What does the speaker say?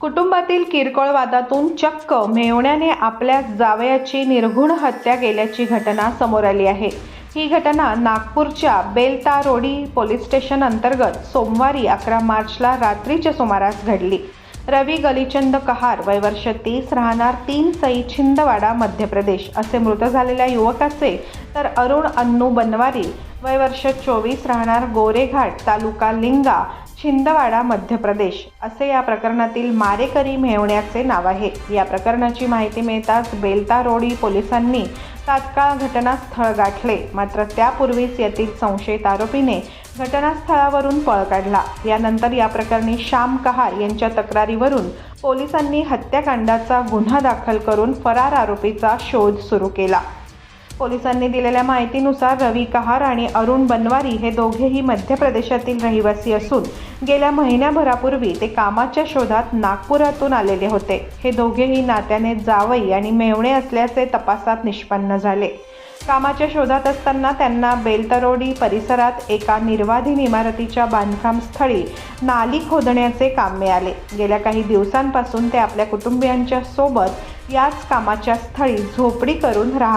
कुटुंबातील किरकोळ वादातून चक्क मेवण्याने आपल्या जावयाची निर्घुण हत्या केल्याची घटना समोर आली आहे. ही घटना नागपूरच्या बेलतारोडी पोलीस स्टेशन अंतर्गत सोमवारी अकरा मार्चला रात्रीच्या सुमारास घडली. रवी गलिचंद कहार वय वर्ष तीस राहणार तीन सई छिंदवाडा मध्य प्रदेश. असे मृत झालेल्या युवकाचे तर अरुण अन्नू बनवारी वय वर्ष चोवीस राहणार गोरेघाट तालुका लिंगा छिंदवाडा मध्य प्रदेश असे या प्रकरणातील मारेकरी मेहवण्याचे नाव आहे. या प्रकरणाची माहिती मिळताच बेलतारोडी पोलिसांनी तात्काळ घटनास्थळ गाठले. मात्र त्यापूर्वीच यातील संशयित आरोपीने घटनास्थळावरून पळ काढला. यानंतर या प्रकरणी श्याम कहार यांच्या तक्रारीवरून पोलिसांनी हत्याकांडाचा गुन्हा दाखल करून फरार आरोपीचा शोध सुरू केला. पोलिसांनी दिलेल्या माहितीनुसार रवी कहार आणि अरुण बनवारी हे दोघेही मध्य प्रदेशातील रहिवासी असून गेल्या महिन्याभरापूर्वी ते कामाच्या शोधात नागपुरातून आलेले होते. हे दोघेही नात्याने जावई आणि मेवणे असल्याचे तपासात निष्पन्न झाले. कामाच्या शोधात असताना त्यांना बेलतरोडी परिसरात एका निर्वाधीन इमारतीच्या बांधकाम स्थळी नाली खोदण्याचे काम मिळाले. गेल्या काही दिवसांपासून ते आपल्या कुटुंबियांच्या सोबत याच कामाच्या स्थळी झोपडी करून राहत